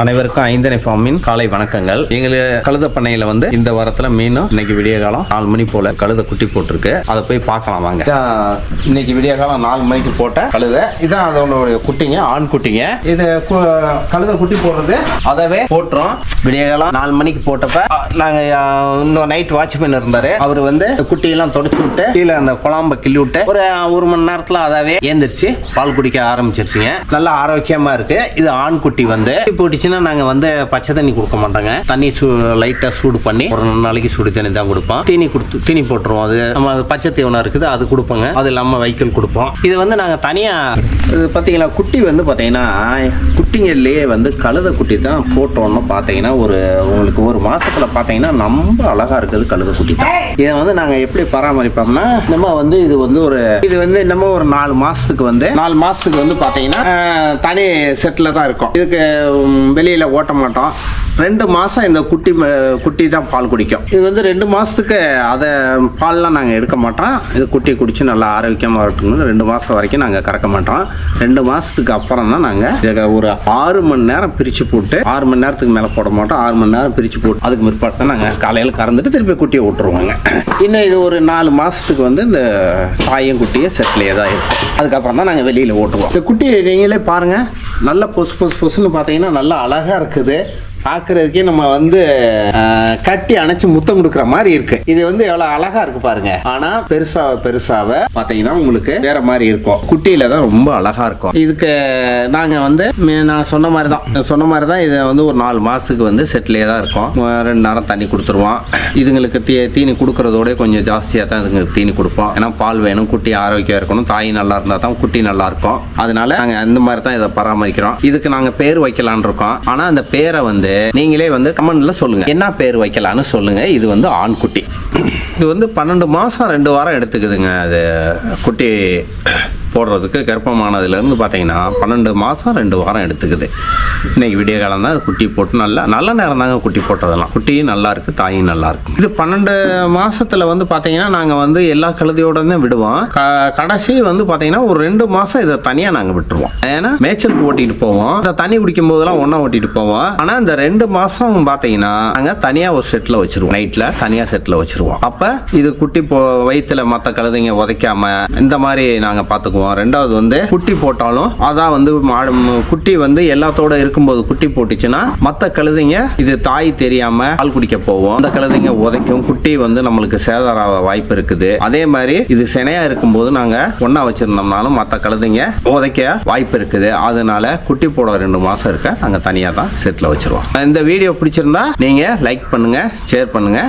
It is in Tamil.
அனைவருக்கும் ஐந்தனை ஃபார்மின் காலை வணக்கங்கள். எங்களுக்கு கழுத பண்ணையில வந்து இந்த வாரத்துல மீனும் இன்னைக்கு விடிய காலம் நாலு மணி போல கழுத குட்டி போட்டிருக்கு. அதை போய் பார்க்கலாம் வாங்க. இன்னைக்கு விடிய காலம் நாலு மணிக்கு போட்ட கழுத. இதான் அதோடைய குட்டிங்க ஆண் குட்டிங்க. இது கழுத குட்டி போடுறது. அதவே போட்டுரும் விடிய காலம் நாலு மணிக்கு போட்டப்ப நாங்கள் இன்னும் நைட் வாட்ச்மேன் இருந்தார். அவர் வந்து குட்டியெல்லாம் தொடச்சு விட்டு கீழே அந்த குழம்ப கிள்ளி விட்டு ஒரு ஒரு மணி நேரத்தில் அதாவே ஏந்திரிச்சு பால் குடிக்க ஆரம்பிச்சிருச்சுங்க. நல்லா ஆரோக்கியமாக இருக்குது இது ஆண் குட்டி வந்து போட்டுச்சுன்னா நாங்கள் வந்து பச்சை தண்ணி கொடுக்க மாட்டோங்க. தண்ணி சூ லைட்டாக சூடு பண்ணி ஒரு ரெண்டு நாளைக்கு சூடு தண்ணி தான் கொடுப்போம். தீனி கொடுத்து தீனி போட்டுருவோம் அது. நம்ம அது பச்சை தீவனம் இருக்குது அது கொடுப்போங்க. அது இல்லாமல் வைக்கல் கொடுப்போம். இது வந்து நாங்கள் தனியாக இது பாத்தீங்கன்னா குட்டி வந்து பார்த்தீங்கன்னா குட்டிங்கள்லேயே வந்து கழுத குட்டி தான் போட்டோம்னு பார்த்தீங்கன்னா ஒரு உங்களுக்கு ஒரு மாசத்துல பாத்தீங்கன்னா ரொம்ப அழகா இருக்குது கழுத குட்டி தான் இதை வந்து நாங்க எப்படி பராமரிப்போம்னா நம்ம வந்து இது வந்து ஒரு இது வந்து இன்னமும் ஒரு நாலு மாசத்துக்கு வந்து நாலு மாசத்துக்கு வந்து பாத்தீங்கன்னா ஆஹ், தனி செட்டில் தான் இருக்கும். இதுக்கு வெளியில ஓட்ட மாட்டோம். ரெண்டு மாசம் இந்த குட்டி குட்டி தான் பால் குடிக்கும். இது வந்து ரெண்டு மாசத்துக்கு அதை பால்லாம் நாங்கள் எடுக்க மாட்டோம். இது குட்டி குடிச்சு நல்லா ஆரோக்கியமாக இருக்கணும் ரெண்டு மாசம் வரைக்கும் நாங்கள் கறக்க மாட்டோம். ரெண்டு மாசத்துக்கு அப்புறம் தான் நாங்கள் இதை ஒரு ஆறு மணி நேரம் பிரிச்சு போட்டு ஆறு மணி நேரத்துக்கு மேலே போட மாட்டோம். ஆறு மணி நேரம் பிரிச்சு போட்டு அதுக்கு முற்பாடு தான் நாங்கள் காலையில் கறந்துட்டு திருப்பி குட்டியை விட்டுருவோங்க. இன்னும் இது ஒரு நாலு மாதத்துக்கு வந்து இந்த தாயும் குட்டியை செட்டிலே தான் இருக்கும் அதுக்கப்புறம் தான் நாங்கள் வெளியில் ஓட்டுவோம். இந்த குட்டி நீங்களே பாருங்கள் நல்லா பொசு பொசு பொசுன்னு பார்த்தீங்கன்னா நல்லா அழகாக இருக்குது. பார்க்குறதுக்கே நம்ம வந்து கட்டி அணைச்சு முத்தம் கொடுக்குற மாதிரி இருக்கு. இது வந்து எவ்வளவு அழகா இருக்கு பாருங்க. ஆனா பெருசாக பெருசாக பார்த்தீங்கன்னா உங்களுக்கு வேற மாதிரி இருக்கும். குட்டியில தான் ரொம்ப அழகா இருக்கும். இதுக்கு நாங்க வந்து மே- நான் சொன்ன மாதிரி தான் சொன்ன மாதிரி தான் இதை வந்து ஒரு நாலு மாசத்துக்கு வந்து செட்டிலே தான் இருக்கும். ரெண்டு நேரம் தண்ணி கொடுத்துருவோம். இதுங்களுக்கு தீ தீனி கொடுக்கறதோட கொஞ்சம் ஜாஸ்தியாக தான் இதுங்களுக்கு தீனி கொடுப்போம். ஏன்னா பால் வேணும் குட்டி ஆரோக்கியம் இருக்கணும். தாய் நல்லா இருந்தால் தான் குட்டி நல்லா இருக்கும். அதனால நாங்கள் அந்த மாதிரி தான் இதை பராமரிக்கிறோம். இதுக்கு நாங்கள் பேர் வைக்கலான் இருக்கோம். ஆனால் அந்த பேரை வந்து நீங்களே வந்து கமெண்ட்ல சொல்லுங்க. என்ன பேர் வைக்கலாம்னு சொல்லுங்க. இது வந்து ஆண் குட்டி. இது வந்து பன்னெண்டு மாதம் ரெண்டு வாரம் எடுத்துக்குதுங்க. அது குட்டி போடுறதுக்கு கர்ப்பமானதுலேருந்து பார்த்தீங்கன்னா பன்னெண்டு மாதம் ரெண்டு வாரம் எடுத்துக்குது. இன்றைக்கி விடிய காலம் தான் அது குட்டி போட்டு நல்லா நல்ல நேரம் தாங்க குட்டி போட்டதெல்லாம். குட்டியும் நல்லாயிருக்கு தாயும் நல்லா இது பன்னெண்டு மாதத்தில் வந்து பார்த்தீங்கன்னா நாங்கள் வந்து எல்லா கழுதையோட தான் விடுவோம். க- கடைசி வந்து பார்த்தீங்கன்னா ஒரு ரெண்டு மாதம் இதை தனியாக நாங்கள் விட்டுருவோம். ஏன்னா மேய்ச்சலுக்கு ஓட்டிகிட்டு போவோம். இந்த தண்ணி குடிக்கும் போதெல்லாம் ஒன்றா ஓட்டிட்டு போவோம். ஆனால் இந்த ரெண்டு மாதம் பார்த்தீங்கன்னா நாங்கள் தனியாக ஒரு செட்டில் வச்சுருவோம். நைட்டில் தனியாக செட்டில் வச்சுருவோம். அப்போ இது குட்டி போ வயிற்றில் மற்ற கழுதைங்க உதைக்காம இந்த மாதிரி நாங்கள் பார்த்துக்குவோம் ரெண்டாவது வந்து குட்டி போட்டாலும் அதான் வந்து மாடு குட்டி வந்து எல்லாத்தோட இருக்கும்போது குட்டி போட்டுச்சுன்னா மற்ற கழுதைங்க இது தாய் தெரியாம பால் குடிக்க போவோம் அந்த கழுதைங்க உதைக்கும். குட்டி வந்து நம்மளுக்கு சேதார வாய்ப்பு இருக்குது. அதே மாதிரி இது சினையா இருக்கும்போது நாங்க ஒன்னா வச்சிருந்தோம்னாலும் மற்ற கழுதைங்க உதைக்க வாய்ப்பு இருக்குது. அதனால குட்டி போட ரெண்டு மாசம் இருக்க நாங்க தனியா தான் செட்டில் வச்சிருவோம். இந்த வீடியோ பிடிச்சிருந்தா நீங்க லைக் பண்ணுங்க ஷேர் பண்ணுங்க.